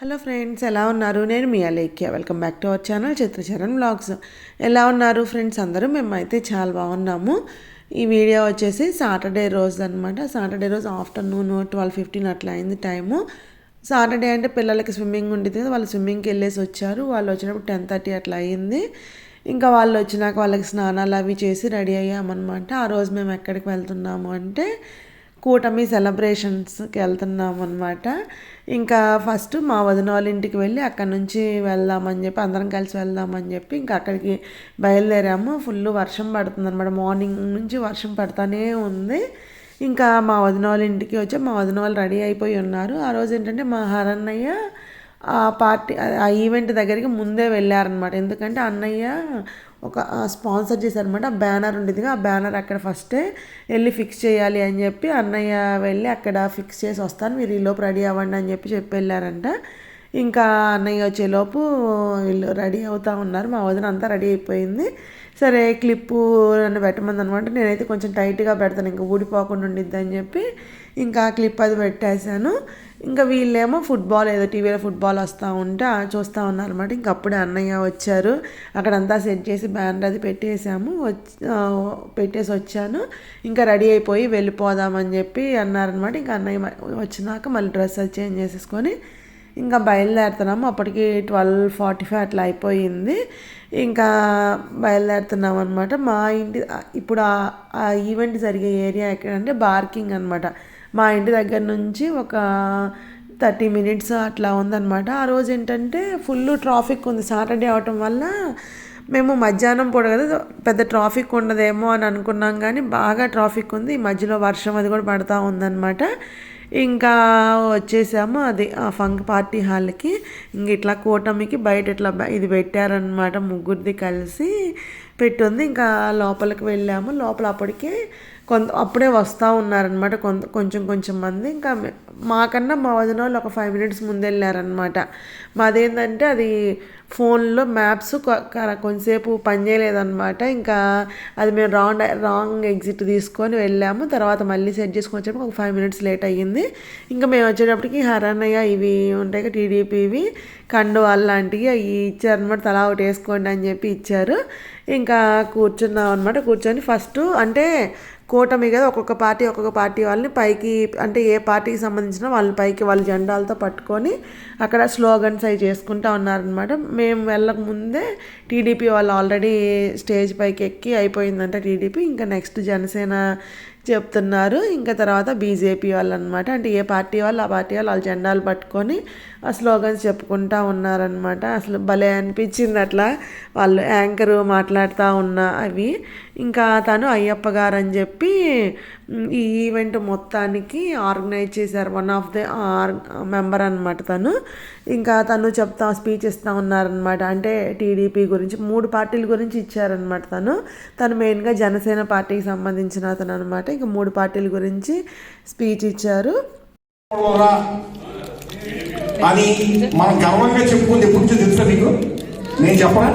Hello friends ఎలా ఉన్నారు? నేను మీ Alekhya. Welcome back to our channel Chitracharan vlogs ఎలా ఉన్నారు ఫ్రెండ్స్? అందరూ మేమైతే చాలా బాగున్నాము. ఈ వీడియో వచ్చేసి సాటర్డే రోజు అనమాట సాటర్డే రోజు ఆఫ్టర్నూన్ ట్వెల్వ్ ఫిఫ్టీన్ అట్లా అయింది టైము. సాటర్డే అంటే పిల్లలకి స్విమ్మింగ్ ఉండేది కదా వాళ్ళు స్విమ్మింగ్కి వెళ్ళేసి వచ్చారు. వాళ్ళు వచ్చినప్పుడు టెన్ థర్టీ అట్లా అయింది. ఇంకా వాళ్ళు వచ్చినాక వాళ్ళకి స్నానాలు అవి చేసి రెడీ అయ్యామన్నమాట. ఆ రోజు మేము ఎక్కడికి వెళ్తున్నాము అంటే కూటమి సెలబ్రేషన్స్కి వెళ్తున్నాం అనమాట ఇంకా ఫస్ట్ మా వదిన వాళ్ళ ఇంటికి వెళ్ళి అక్కడ నుంచి వెళ్దామని చెప్పి అందరం కలిసి వెళ్దామని చెప్పి ఇంకా అక్కడికి బయలుదేరాము. ఫుల్ వర్షం పడుతుంది అనమాట మార్నింగ్ నుంచి వర్షం పడుతూనే ఉంది. ఇంకా మా వదిన వాళ్ళ ఇంటికి వచ్చి మా వదిన వాళ్ళు రెడీ అయిపోయి ఉన్నారు. ఆ రోజు ఏంటంటే మా హరన్నయ్య ఆ పార్టీ ఆ ఈవెంట్ దగ్గరికి ముందే వెళ్ళారనమాట ఎందుకంటే అన్నయ్య ఒక స్పాన్సర్ చేశారనమాట బ్యానర్ ఉండేదిగా ఆ బ్యానర్ అక్కడ ఫస్టే వెళ్ళి ఫిక్స్ చేయాలి అని చెప్పి అన్నయ్య వెళ్ళి అక్కడ ఫిక్స్ చేసి వస్తాను మీరు ఈలోపు రెడీ అవ్వండి అని చెప్పి చెప్పి వెళ్ళారంట. ఇంకా అన్నయ్య వచ్చేలోపు వీళ్ళు రెడీ అవుతూ ఉన్నారు మా వదిన అంతా రెడీ అయిపోయింది. సరే క్లిప్పు నన్ను పెట్టమంది అనమాట నేనైతే కొంచెం టైట్గా పెడతాను. ఇంకా ఊడిపోకుండా ఉండిద్ది అని చెప్పి ఇంకా క్లిప్ అది పెట్టేశాను. ఇంకా వీళ్ళేమో ఫుట్బాల్ ఏదో టీవీలో ఫుట్బాల్ వస్తూ ఉంటే ఆ చూస్తూ ఉన్నారన్నమాట. ఇంకా అప్పుడే అన్నయ్య వచ్చారు. అక్కడంతా సెట్ చేసి బ్యానర్ అది పెట్టేసాము వచ్చి పెట్టేసి వచ్చాను. ఇంకా రెడీ అయిపోయి వెళ్ళిపోదామని చెప్పి అన్నారనమాట ఇంకా అన్నయ్య వచ్చినాక మళ్ళీ డ్రెస్ అది చేంజ్ చేసేసుకొని ఇంకా బయలుదేరుతున్నాము. అప్పటికి ట్వెల్వ్ ఫార్టీ ఫైవ్ అట్లా అయిపోయింది. ఇంకా బయలుదేరుతున్నాం అనమాట మా ఇంటి ఇప్పుడు ఆ- ఈవెంట్ జరిగే ఏరియా ఎక్కడంటే బార్కింగ్ అనమాట మా ఇంటి దగ్గర నుంచి ఒక థర్టీ మినిట్స్ అట్లా ఉందన్నమాట. ఆ రోజు ఏంటంటే ఫుల్ ట్రాఫిక్ ఉంది. సాటర్డే అవటం వల్ల మేము మధ్యాహ్నం పూట కదా పెద్ద ట్రాఫిక్ ఉండదేమో అని అనుకున్నాం కానీ బాగా ట్రాఫిక్ ఉంది. ఈ మధ్యలో వర్షం అది కూడా పడతా ఉందన్నమాట. ఇంకా వచ్చేసాము అది ఆ ఫంక్ పార్టీ హాల్కి. ఇంక ఇట్లా కూటమికి బయట ఇట్లా ఇది పెట్టారనమాట ముగ్గురిది కలిసి పెట్టుంది. ఇంకా లోపలికి వెళ్ళాము. లోపల అప్పటికే కొంత అప్పుడే వస్తూ ఉన్నారనమాట కొంత కొంచెం కొంచెం మంది. ఇంకా మాకన్నా మా వదిన వాళ్ళు ఒక ఫైవ్ మినిట్స్ ముందు వెళ్ళారనమాట మాదేంటంటే అది ఫోన్లో మ్యాప్స్ కొ- కొంతసేపు పనిచేయలేదన్నమాట ఇంకా అది మేము రాంగ్ రాంగ్ ఎగ్జిట్ తీసుకొని వెళ్ళాము. తర్వాత మళ్ళీ సెట్ చేసుకొని వచ్చేటప్పుడు ఒక ఫైవ్ మినిట్స్ లేట్ అయ్యింది. ఇంకా మేము వచ్చేటప్పటికి హరణయ్య ఇవి ఉంటాయి కదా టీడీపీవి కండువాలు లాంటివి అవి ఇచ్చారనమాట తలా ఒకటి వేసుకోండి అని చెప్పి ఇచ్చారు. ఇంకా కూర్చున్నాం అనమాట కూర్చొని ఫస్ట్ అంటే కూటమి కదా ఒక్కొక్క పార్టీ ఒక్కొక్క పార్టీ వాళ్ళని పైకి అంటే ఏ పార్టీకి సంబంధించిన వాళ్ళని పైకి వాళ్ళ జెండాలతో పట్టుకొని అక్కడ స్లోగన్స్ అవి చేసుకుంటా ఉన్నారనమాట మేము వెళ్ళక ముందే టీడీపీ వాళ్ళు ఆల్రెడీ స్టేజ్ పైకి ఎక్కి అయిపోయిందంట టీడీపీ. ఇంకా నెక్స్ట్ జనసేన చెప్తున్నారు. ఇంకా తర్వాత బీజేపీ వాళ్ళు అనమాట అంటే ఏ పార్టీ వాళ్ళు ఆ పార్టీ వాళ్ళు వాళ్ళ జెండాలు పట్టుకొని ఆ స్లోగన్స్ చెప్పుకుంటా ఉన్నారనమాట అసలు భలే అనిపించింది అట్లా. వాళ్ళు యాంకరు మాట్లాడుతూ ఉన్న అవి. ఇంకా తను అయ్యప్ప గారు అని చెప్పి ఈ ఈవెంట్ మొత్తానికి ఆర్గనైజ్ చేశారు. వన్ ఆఫ్ ది మెంబర్ అనమాట తను. ఇంకా తను చెప్తా స్పీచ్ ఇస్తూ ఉన్నారనమాట అంటే టీడీపీ గురించి మూడు పార్టీల గురించి ఇచ్చారనమాట తను. తను మెయిన్గా జనసేన పార్టీకి సంబంధించిన అతను అనమాట ఇంకా మూడు పార్టీల గురించి స్పీచ్ ఇచ్చారు. అని మనం గర్వంగా చెప్పుకుంది ఎప్పుడు నుంచో తెలుసా మీకు? నేను చెప్పరా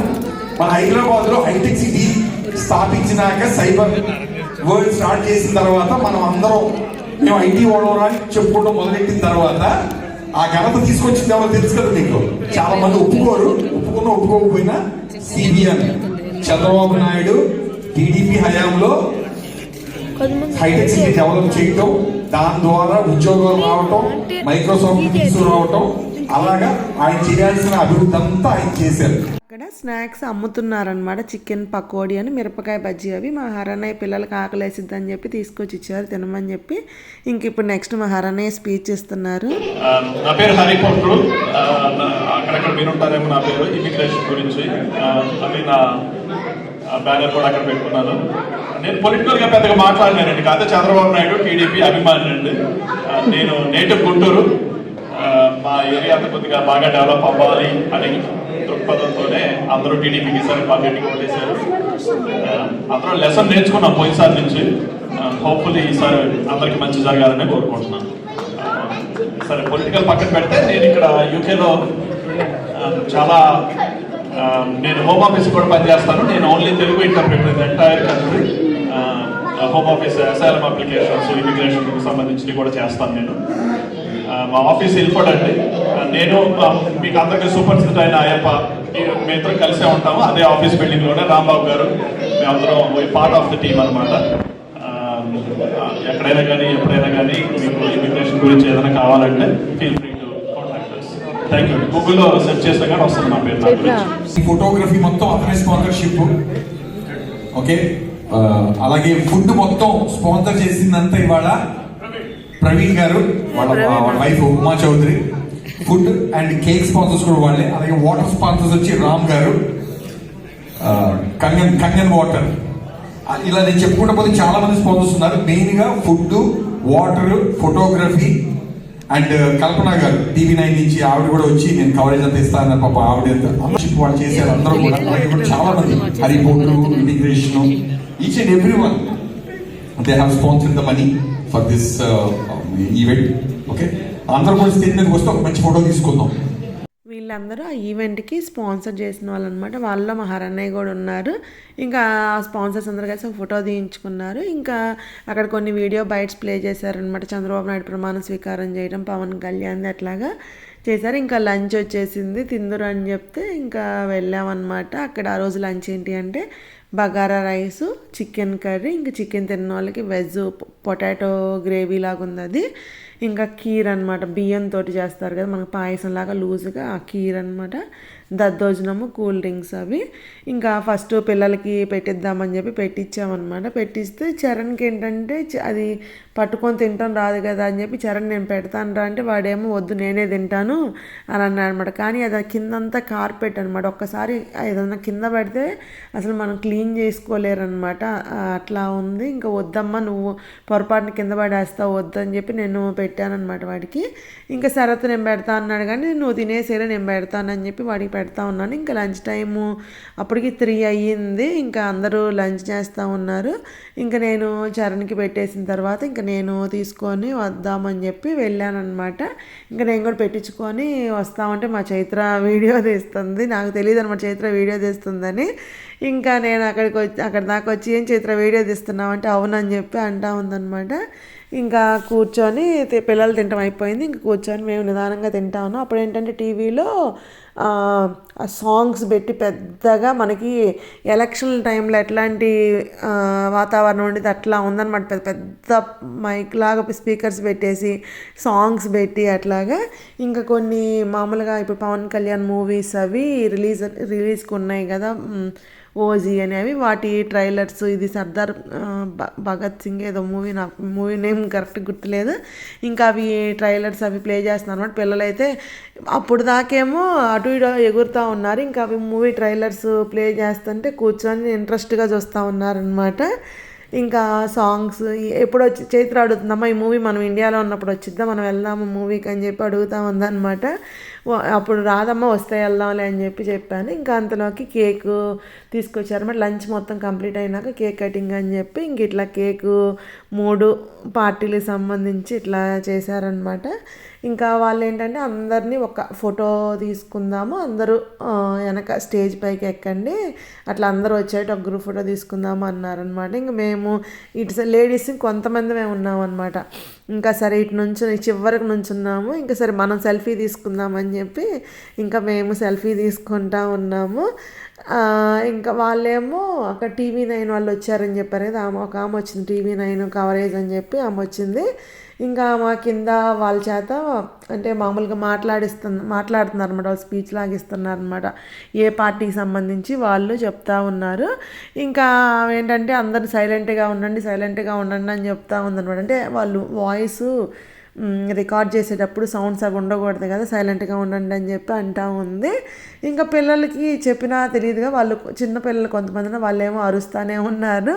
మన హైదరాబాద్లో హైటెక్ సిటీ స్థాపించినాక సైబర్ వరల్డ్ స్టార్ట్ చేసిన తర్వాత మనం అందరం మేము ఐటీ ఓడవరా అని చెప్పుకుంటూ మొదలెట్టిన తర్వాత ఆ ఘనత తీసుకొచ్చింది ఎవరో తెలుసు కదా మీకు చాలా మంది ఒప్పుకోరు. ఒప్పుకున్న ఒప్పుకోకపోయినా సిబిఎన్ చంద్రబాబు నాయుడు టీడీపీ హయాంలో హైటెక్ సిటీ డెవలప్ చేయటం దాని ద్వారా ఉద్యోగాలు రావటం మైక్రోసాఫ్ట్ తీసుకురావటం అలాగా ఆయన చేయాల్సిన అభివృద్ధి అంతా ఆయన చేశారు. అక్కడ స్నాక్స్ అమ్ముతున్నారనమాట చికెన్ పకోడీ అని మిరపకాయ బజ్జీ అవి. మా హరణయ్య పిల్లలకి ఆకలేసిద్దని చెప్పి తీసుకొచ్చి ఇచ్చారు తినమని చెప్పి. ఇంక ఇప్పుడు నెక్స్ట్ మా హరణయ్య స్పీచ్ ఇస్తున్నారు. నా పేరు హరిపోట్లు ఆ, నా- అక్కడక్కడ వినుంటారేమో నా పేరు. ఇమిగ్రేషన్ గురించి. ఆ, అది నా బ్యానర్ కూడా అక్కడ పెట్టుకున్నాను. నేను పొలిటికల్గా పెద్దగా మాట్లాడినానండి కాకపోతే చంద్రబాబు నాయుడు టీడీపీ అభిమాని అండి నేను నేటివ్ గుంటూరు. మా ఏరియా అంతా కొద్దిగా బాగా డెవలప్ అవ్వాలి అని దృక్పథంతోనే అందరూ టీడీపీకి ఈసారి పార్టీకి ఓటేశారు. అందరూ లెసన్ నేర్చుకున్నాం పోయినసారి నుంచి. హోప్ఫుల్లీ ఈసారి అందరికి మంచి జరగాలని కోరుకుంటున్నాను. సరే పొలిటికల్ పక్కన పెడితే నేను ఇక్కడ యూకేలో చాలా నేను హోమ్ ఆఫీస్ కూడా పనిచేస్తాను. నేను only Telugu interpreter entire country home office asylum applications ఇమిగ్రేషన్కి సంబంధించినవి కూడా చేస్తాను నేను. మా ఆఫీస్ అండి ఆ, నేను మీకు అందరికీ సుపరిచిత అయిన అయ్యప్ప ఈ మేమిద్దరం కలిసే ఉంటాము. అదే ఆఫీస్ బిల్డింగ్లోనే రాంబాబు గారు. మేమందరం పార్ట్ ఆఫ్ ద టీమ్ అనమాట ఎక్కడైనా కానీ ఎప్పుడైనా కానీ మీకు ఇమిగ్రేషన్ గురించి ఏదైనా కావాలంటే feel free to contact thank you గూగుల్లో సెర్చ్ చేస్తే కానీ వస్తుంది నా పేరు. ఫోటోగ్రఫీ మొత్తం అతనే స్పాన్సర్షిప్ ఓకే అలాగే ఫుడ్ మొత్తం స్పాన్సర్ చేసిందంతా ఇవాళ ప్రవీణ్ గారు వాళ్ళ wife Uma Chowdary. Food and cake sponsors కూడా వాళ్ళే. అలాగే వాటర్ స్పాన్సర్స్ వచ్చి రామ్ గారు కంగన్ కంగన్ వాటర్ ఇలా నేను చెప్పుకుంటా పోతే చాలా మంది స్పాన్సర్స్ ఉన్నారు. మెయిన్గా food water photography and Kalpana garu TV nine నుంచి ఆవిడ కూడా వచ్చి నేను కవరేజ్ అంతా ఇస్తాను పాప ఆవిడ అందరూ వాళ్ళు చేశారు. అందరూ కూడా. చాలా మంది హరిపోర్టు integration each and every one they have sponsor the money for this event okay అందరూ కూడా మీదకి వస్తే ఒక మంచి ఫోటో తీసుకుందాం. వీళ్ళందరూ ఆ ఈవెంట్కి స్పాన్సర్ చేసిన వాళ్ళు అనమాట వాళ్ళలో మహారాణయ్య కూడా ఉన్నారు. ఇంకా ఆ స్పాన్సర్స్ అందరు కలిసి ఒక ఫోటో తీయించుకున్నారు. ఇంకా అక్కడ కొన్ని వీడియో బైట్స్ ప్లే చేశారనమాట చంద్రబాబు నాయుడు ప్రమాణ స్వీకారం చేయడం పవన్ కళ్యాణ్ అట్లాగా. చేశారు. ఇంకా లంచ్ వచ్చేసింది. తిందురు అని చెప్తే ఇంకా వెళ్ళామన్నమాట. అక్కడ ఆ రోజు లంచ్ ఏంటి అంటే బగారా రైస్ చికెన్ కర్రీ. ఇంకా చికెన్ తిన్న వాళ్ళకి వెజ్ పొటాటో గ్రేవీ లాగా ఉంది అది. ఇంకా కీర్ అనమాట బియ్యంతో చేస్తారు కదా మనకు పాయసం లాగా లూజ్గా ఆ కీర్ అనమాట దద్దోజనము కూల్ డ్రింక్స్ అవి. ఇంకా ఫస్ట్ పిల్లలకి పెట్టిద్దామని చెప్పి పెట్టించామన్నమాట పెట్టిస్తే చరణ్కి ఏంటంటే అది పట్టుకొని తింటాం రాదు కదా అని చెప్పి చరణ్ నేను పెడతాను రా అంటే వాడేమో వద్దు నేనే తింటాను అని అన్నాడు అనమాట కానీ అది కిందంతా కార్పెట్ అనమాట ఒక్కసారి ఏదన్నా కింద పెడితే అసలు మనం క్లీన్ చేసుకోలేరు అనమాట అట్లా ఉంది. ఇంకా వద్దమ్మా నువ్వు పొరపాటున కింద పడేస్తావు వద్దని చెప్పి నేను పెట్టానమాట వాడికి. ఇంకా సరత్ నేను పెడతా అన్నాడు కానీ నువ్వు తినేసేరే నేను పెడతానని చెప్పి వాడికి పెడతా ఉన్నాను. ఇంకా లంచ్ టైము అప్పటికి త్రీ అయ్యింది. ఇంకా అందరూ లంచ్ చేస్తూ ఉన్నారు. ఇంకా నేను చరణ్కి పెట్టేసిన తర్వాత ఇంకా నేను తీసుకొని వద్దామని చెప్పి వెళ్ళానమాట ఇంకా నేను కూడా పెట్టించుకొని వస్తామంటే మా చైత్ర వీడియో తీస్తుంది. నాకు తెలియదు అనమాట చైత్ర వీడియో తీస్తుందని. ఇంకా నేను అక్కడికి వచ్చి అక్కడ దాకా వచ్చి ఏం చైత్ర వీడియో తీస్తున్నామంటే అవునని చెప్పి అంటా ఉందన్నమాట. ఇంకా కూర్చొని పిల్లలు తింటాం అయిపోయింది. ఇంకా కూర్చొని మేము నిదానంగా తింటా ఉన్నాం. అప్పుడు ఏంటంటే టీవీలో సాంగ్స్ పెట్టి పెద్దగా మనకి ఎలక్షన్ టైంలో ఎట్లాంటి వాతావరణం ఉండేది అట్లా ఉందన్నమాట. పెద్ద పెద్ద మైక్ లాగా స్పీకర్స్ పెట్టేసి సాంగ్స్ పెట్టి అట్లాగా ఇంకా కొన్ని మామూలుగా ఇప్పుడు పవన్ కళ్యాణ్ మూవీస్ అవి రిలీజ్ రిలీజ్కి ఉన్నాయి కదా. ఓజీ అనేవి వాటి ట్రైలర్స్. ఇది సర్దార్ భ- భగత్ సింగ్ ఏదో మూవీ నాకు మూవీ నేమ్ కరెక్ట్ గుర్తులేదు. ఇంకా అవి ట్రైలర్స్ అవి ప్లే చేస్తున్నారు అనమాట పిల్లలైతే అప్పుడు దాకేమో అటు ఇటు ఎగురుతూ ఉన్నారు. ఇంకా అవి మూవీ ట్రైలర్స్ ప్లే చేస్తుంటే కూర్చొని ఇంట్రెస్ట్గా చూస్తూ ఉన్నారనమాట ఇంకా సాంగ్స్ ఎప్పుడు వచ్చి చైత్ర అడుగుతుందమ్మా ఈ మూవీ మనం ఇండియాలో ఉన్నప్పుడు వచ్చిద్దాం మనం వెళ్దాము మూవీకి అని చెప్పి అడుగుతా ఉందన్నమాట అప్పుడు రాదమ్మ వస్తే వెళ్దాంలే అని చెప్పి చెప్పాను. ఇంకా అంతలోకి కేక్ తీసుకొచ్చారన్నమాట. లంచ్ మొత్తం కంప్లీట్ అయినాక కేక్ కటింగ్ అని చెప్పి ఇంక ఇట్లా కేకు మూడు పార్టీలకు సంబంధించి ఇట్లా చేశారనమాట ఇంకా వాళ్ళు ఏంటంటే అందరినీ ఒక ఫోటో తీసుకుందాము అందరూ వెనక స్టేజ్ పైకి ఎక్కండి అట్లా అందరూ వచ్చేటి ఒక గ్రూప్ ఫోటో తీసుకుందాము అన్నారనమాట. ఇంకా మేము ఇటు లేడీస్ కొంతమంది మేము ఉన్నామన్నమాట ఇంకా సరే ఇటు నుంచి చివరికి నుంచున్నాము ఇంకా సరే మనం సెల్ఫీ తీసుకుందామని చెప్పి ఇంకా మేము సెల్ఫీ తీసుకుంటా ఉన్నాము. ఇంకా వాళ్ళేమో అక్కడ టీవీ నైన్ వాళ్ళు వచ్చారని చెప్పారు కదా ఆమె ఒక ఆమె వచ్చింది టీవీ నైన్ కవరేజ్ అని చెప్పి ఆమె వచ్చింది. ఇంకా మా కింద వాళ్ళ చేత అంటే మామూలుగా మాట్లాడిస్తున్న మాట్లాడుతున్నారు అనమాట వాళ్ళు స్పీచ్ లాగా ఇస్తున్నారు అనమాట ఏ పార్టీకి సంబంధించి వాళ్ళు చెప్తా ఉన్నారు. ఇంకా ఏంటంటే అందరు సైలెంట్గా ఉండండి సైలెంట్గా ఉండండి అని చెప్తా ఉందన్నమాట. అంటే వాళ్ళు వాయిస్ రికార్డ్ చేసేటప్పుడు సౌండ్స్ అవి ఉండకూడదు కదా సైలెంట్గా ఉండండి అని చెప్పి అంటా ఉంది. ఇంకా పిల్లలకి చెప్పినా తెలియదుగా వాళ్ళు చిన్న పిల్లలు కొంతమంది వాళ్ళేమో అరుస్తూనే ఉన్నారు.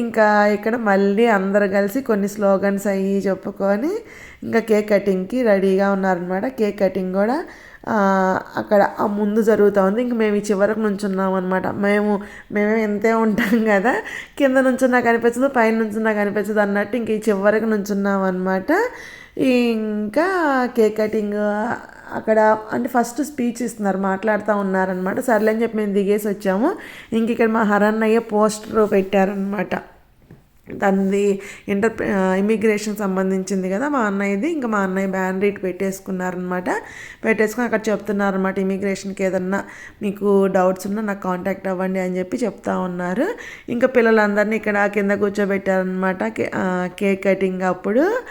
ఇంకా ఇక్కడ మళ్ళీ అందరు కలిసి కొన్ని స్లోగన్స్ అయ్యి చెప్పుకొని ఇంకా కేక్ కటింగ్కి రెడీగా ఉన్నారనమాట కేక్ కటింగ్ కూడా అక్కడ ఆ ముందు జరుగుతూ ఉంది. ఇంక మేము ఈ చివరకు నుంచున్నాం అనమాట మేము మేమే ఎంతే ఉంటాం కదా కింద నుంచున్నా కనిపించదు పైన నుంచున్నా కనిపించదు అన్నట్టు ఇంక ఈ చివరకు నుంచున్నాం అనమాట ఇంకా కేక్ కటింగ్ అక్కడ అంటే ఫస్ట్ స్పీచ్ ఇస్తున్నారు మాట్లాడుతూ ఉన్నారనమాట సర్లే అని చెప్పి మేము దిగేసి వచ్చాము. ఇంక ఇక్కడ మా హరన్నయ్య పోస్టర్ పెట్టారనమాట తనది ఇంటర్ ఇమిగ్రేషన్ సంబంధించింది కదా మా అన్నయ్యది. ఇంకా మా అన్నయ్య బ్యాన్ రీట్ పెట్టేసుకున్నారనమాట పెట్టేసుకుని అక్కడ చెప్తున్నారనమాట ఇమిగ్రేషన్కి ఏదన్నా మీకు డౌట్స్ ఉన్నా నాకు కాంటాక్ట్ అవ్వండి అని చెప్పి చెప్తా ఉన్నారు. ఇంకా పిల్లలందరినీ ఇక్కడ కింద కూర్చోబెట్టారనమాట కే- కేక్ కటింగ్ అప్పుడు.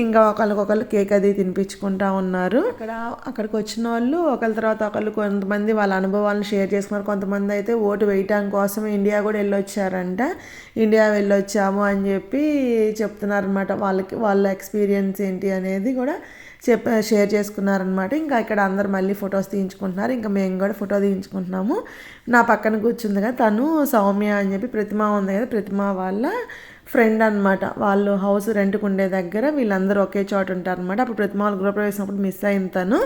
ఇంకా ఒకరికొకరు కేక్ అది తినిపించుకుంటా ఉన్నారు. అక్కడ అక్కడికి వచ్చిన వాళ్ళు ఒకరి తర్వాత ఒకళ్ళు కొంతమంది వాళ్ళ అనుభవాలను షేర్ చేసుకున్నారు. కొంతమంది అయితే ఓటు వేయటం కోసం ఇండియా కూడా వెళ్ళొచ్చారంట. ఇండియా వెళ్ళొచ్చాము అని చెప్పి చెప్తున్నారనమాట వాళ్ళకి వాళ్ళ ఎక్స్పీరియన్స్ ఏంటి అనేది కూడా చెప్ షేర్ చేసుకున్నారనమాట ఇంకా ఇక్కడ అందరు మళ్ళీ ఫొటోస్ తీయించుకుంటున్నారు. ఇంకా మేము కూడా ఫోటో తీయించుకుంటున్నాము. నా పక్కన కూర్చుంది కదా తను సౌమ్య అని చెప్పి ప్రతిమ ఉంది కదా ప్రతిమ వాళ్ళ ఫ్రెండ్ అనమాట వాళ్ళు హౌస్ రెంట్కి ఉండే దగ్గర వీళ్ళందరూ ఒకే చోట ఉంటారు అనమాట అప్పుడు ప్రతిమాల గృహప్రవేశం అప్పుడు మిస్ అయిన తను.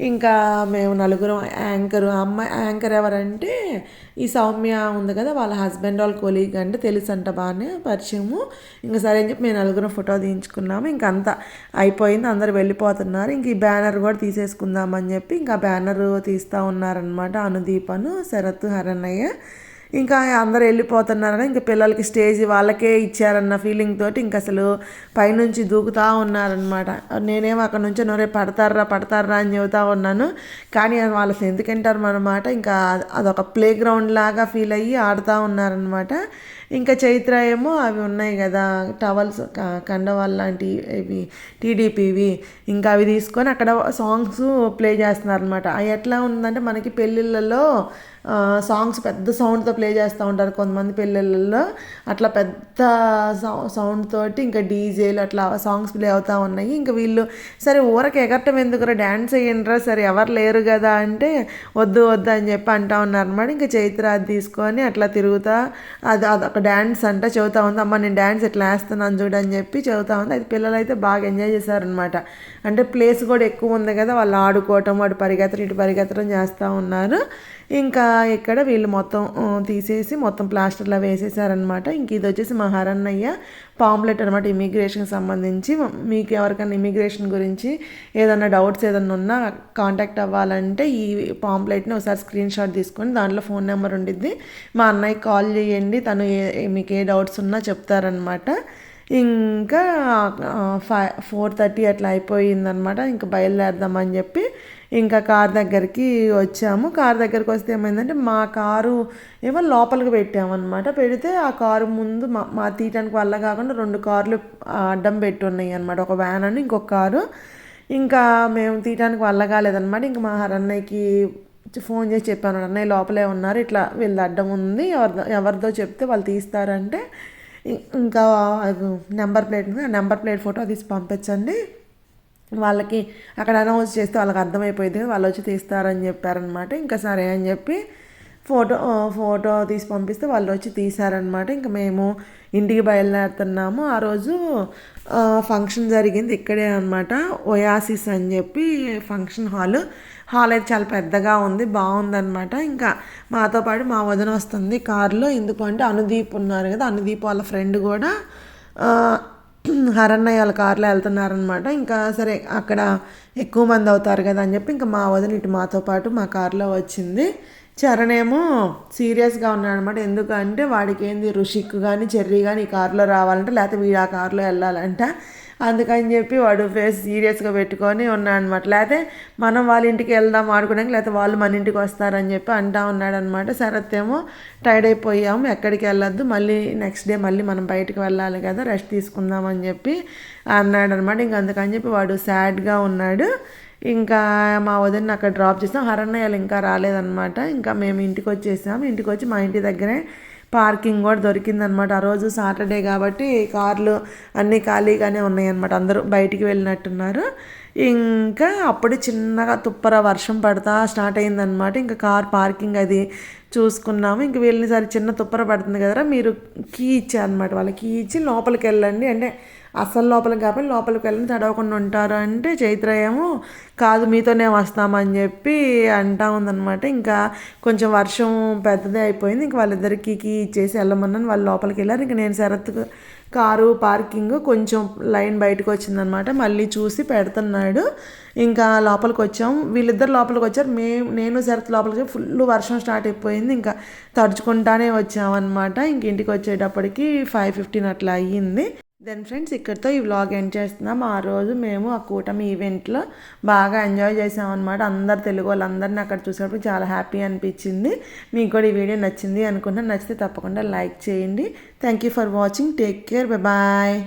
ఇంకా మేము నలుగురం యాంకర్. అమ్మాయి యాంకర్ ఎవరంటే ఈ సౌమ్య ఉంది కదా వాళ్ళ హస్బెండ్ వాళ్ళ కొలీగ్ అంటే తెలుసు అంట బాగానే పరిచయము. ఇంకా సరే అని చెప్పి మేము నలుగురం ఫోటో తీయించుకున్నాము. ఇంకా అంతా అయిపోయింది. అందరు వెళ్ళిపోతున్నారు. ఇంక ఈ బ్యానర్ కూడా తీసేసుకుందామని చెప్పి ఇంకా బ్యానర్ తీస్తూ ఉన్నారనమాట అనుదీపను శరత్ హరణయ్య ఇంకా అందరు వెళ్ళిపోతున్నారని ఇంకా పిల్లలకి స్టేజ్ వాళ్ళకే ఇచ్చారన్న ఫీలింగ్ తోటి ఇంకా అసలు పైనుంచి దూకుతూ ఉన్నారనమాట నేనేమో అక్కడ నుంచి నోరే పడతారా పడతారా అని చెబుతా ఉన్నాను. కానీ అది వాళ్ళు ఎందుకంటారు అనమాట ఇంకా అదొక ప్లే గ్రౌండ్ లాగా ఫీల్ అయ్యి ఆడుతూ ఉన్నారనమాట ఇంకా చైత్ర ఏమో అవి ఉన్నాయి కదా టవల్స్ కండవాల్ లాంటి ఇవి టీడీపీవి. ఇంకా అవి తీసుకొని అక్కడ సాంగ్స్ ప్లే చేస్తున్నారనమాట అవి ఎట్లా ఉందంటే మనకి పెళ్ళిళ్ళలో సాంగ్స్ పెద్ద సౌండ్తో ప్లే చేస్తూ ఉంటారు కొంతమంది పెళ్ళిళ్ళల్లో. అట్లా పెద్ద సౌ సౌండ్ తోటి ఇంకా డీజేలు అట్లా సాంగ్స్ ప్లే అవుతూ ఉన్నాయి. ఇంకా వీళ్ళు సరే ఊరకి ఎగరటం ఎందుకురా? డ్యాన్స్ వేయండిరా సరే ఎవరు లేరు కదా అంటే వద్దు వద్దు అని చెప్పి అంటా ఉన్నారనమాట ఇంకా చైత్ర అది తీసుకొని అట్లా తిరుగుతా అది అదొక డ్యాన్స్ అంట చెబుతా ఉంది. అమ్మ నేను డ్యాన్స్ ఎట్లా వేస్తున్నాను చూడని చెప్పి చెబుతా ఉంది. అది పిల్లలు అయితే బాగా ఎంజాయ్ చేశారనమాట అంటే ప్లేస్ కూడా ఎక్కువ ఉంది కదా వాళ్ళు ఆడుకోవటం వాడు పరిగెత్తడం ఇటు పరిగెత్తడం చేస్తూ ఉన్నారు. ఇంకా ఇక్కడ వీళ్ళు మొత్తం తీసేసి మొత్తం ప్లాస్టర్లో వేసేసారనమాట ఇంక ఇది వచ్చేసి మా హరన్నయ్య పాంప్లెట్ అనమాట ఇమిగ్రేషన్కి సంబంధించి మీకు ఎవరికైనా ఇమిగ్రేషన్ గురించి ఏదైనా డౌట్స్ ఏదైనా ఉన్నా కాంటాక్ట్ అవ్వాలంటే ఈ పాంప్లెట్ని ఒకసారి స్క్రీన్ షాట్ తీసుకొని దాంట్లో ఫోన్ నెంబర్ ఉండిద్ది. మా అన్నయ్యకి కాల్ చేయండి. తను ఏ మీకు ఏ డౌట్స్ ఉన్నా చెప్తారనమాట ఇంకా ఫైవ్ ఫోర్ థర్టీ అట్లా అయిపోయిందనమాట ఇంకా బయలుదేరదామని చెప్పి ఇంకా కార్ దగ్గరికి వచ్చాము. కార్ దగ్గరికి వస్తే ఏమైందంటే మా కారు ఏమో లోపలికి పెట్టామన్నమాట. పెడితే ఆ కారు ముందు మా మా తీయటానికి వల్ల కాకుండా రెండు కార్లు అడ్డం పెట్టి ఉన్నాయి అనమాట ఒక వ్యాన్ అని ఇంకొక కారు. ఇంకా మేము తీయటానికి వల్ల కాలేదన్నమాట. ఇంకా మా అన్నయ్యకి ఫోన్ చేసి చెప్పాను. అన్నయ్య లోపలే ఉన్నారు. ఇట్లా వీళ్ళ అడ్డం ఉంది. ఎవరిదో ఎవరిదో చెప్తే వాళ్ళు తీస్తారంటే ఇంకా నెంబర్ ప్లేట్ ఆ నెంబర్ ప్లేట్ ఫోటో తీసి పంపించండి. వాళ్ళకి అక్కడ అనౌన్స్ చేస్తే వాళ్ళకి అర్థమైపోయింది వాళ్ళు వచ్చి తీస్తారని చెప్పారనమాట. ఇంకా సరే అని చెప్పి ఫోటో ఫోటో తీసి పంపిస్తే వాళ్ళు వచ్చి తీశారనమాట. ఇంకా మేము ఇంటికి బయలుదేరుతున్నాము. ఆ రోజు ఫంక్షన్ జరిగింది ఇక్కడే అనమాట. ఒయాసిస్ అని చెప్పి ఫంక్షన్ హాల్. హాల్ అయితే చాలా పెద్దగా ఉంది బాగుందనమాట. ఇంకా మాతో పాటు మా వదిన వస్తుంది కారులో. ఎందుకంటే అనుదీప్ ఉన్నారు కదా అనుదీప్ వాళ్ళ ఫ్రెండ్ కూడా హరన్నయ్య వాళ్ళ కార్లో వెళ్తున్నారనమాట ఇంకా సరే అక్కడ ఎక్కువ మంది అవుతారు కదా అని చెప్పి ఇంకా మా వదిన ఇటు మాతో పాటు మా కార్లో వచ్చింది. చరణ్ ఏమో సీరియస్గా ఉన్నాడనమాట ఎందుకంటే వాడికి ఏంది రుషిక్ కానీ చెర్రీ కానీ ఈ కారులో రావాలంటే లేకపోతే వీడు ఆ కారులో వెళ్ళాలంట. అందుకని చెప్పి వాడు ఫేస్ సీరియస్గా పెట్టుకొని ఉన్నాడు అనమాట లేకపోతే మనం వాళ్ళ ఇంటికి వెళ్దాం ఆడుకోవడానికి లేకపోతే వాళ్ళు మన ఇంటికి వస్తారని చెప్పి అంటా ఉన్నాడు అనమాట శరత్ ఏమో టైర్డ్ అయిపోయాము ఎక్కడికి వెళ్ళొద్దు మళ్ళీ నెక్స్ట్ డే మళ్ళీ మనం బయటకు వెళ్ళాలి కదా రెస్ట్ తీసుకుందాం అని చెప్పి అన్నాడు అనమాట ఇంకా అందుకని చెప్పి వాడు సాడ్గా ఉన్నాడు. ఇంకా మా వదిన అక్కడ డ్రాప్ చేసాం. హరణయ్యలు ఇంకా రాలేదనమాట. ఇంకా మేము ఇంటికి వచ్చేసాం ఇంటికి వచ్చి మా ఇంటి దగ్గరే పార్కింగ్ కూడా దొరికిందనమాట. ఆ రోజు సాటర్డే కాబట్టి కార్లు అన్నీ ఖాళీగానే ఉన్నాయన్నమాట. అందరూ బయటికి వెళ్ళినట్టున్నారు. ఇంకా అప్పుడు చిన్నగా తుప్పర వర్షం పడతా స్టార్ట్ అయిందనమాట. ఇంకా కార్ పార్కింగ్ అది చూసుకున్నాము. ఇంక వెళ్ళినసారి చిన్న తుప్పర పడుతుంది కదరా మీరు కీ ఇచ్చారనమాట వాళ్ళకి కీ ఇచ్చి లోపలికి వెళ్ళండి అంటే అసలు లోపలికి కాబట్టి లోపలికి వెళ్ళి తడవకుండా ఉంటారు అంటే చైత్ర ఏమో కాదు మీతోనే వస్తామని చెప్పి అంటా ఉందన్నమాట. ఇంకా కొంచెం వర్షం పెద్దదే అయిపోయింది. ఇంక వాళ్ళిద్దరికి కీ ఇచ్చేసి వెళ్ళమన్నాను. వాళ్ళు లోపలికి వెళ్ళారు. ఇంక నేను శరత్ కారు పార్కింగ్ కొంచెం లైన్ బయటకు వచ్చిందనమాట మళ్ళీ చూసి పెడుతున్నాడు. ఇంకా లోపలికి వచ్చాం. వీళ్ళిద్దరు లోపలికి వచ్చారు. మేము నేను శరత్ లోపలికి ఫుల్ వర్షం స్టార్ట్ అయిపోయింది. ఇంకా తడుచుకుంటానే వచ్చామన్నమాట. ఇంక ఇంటికి వచ్చేటప్పటికి ఫైవ్ ఫిఫ్టీన్ అట్లా అయ్యింది. దెన్ ఫ్రెండ్స్ ఇక్కడితో ఈ వ్లాగ్ ఎండ్ చేస్తున్నాం. ఆ రోజు మేము ఆ కూటమి ఈవెంట్లో బాగా ఎంజాయ్ చేసామన్నమాట అందరు తెలుగు వాళ్ళందరినీ అక్కడ చూసినప్పుడు చాలా హ్యాపీ అనిపించింది. మీకు కూడా ఈ వీడియో నచ్చింది అనుకున్నా నచ్చితే తప్పకుండా లైక్ చేయండి. Thank you for watching take care bye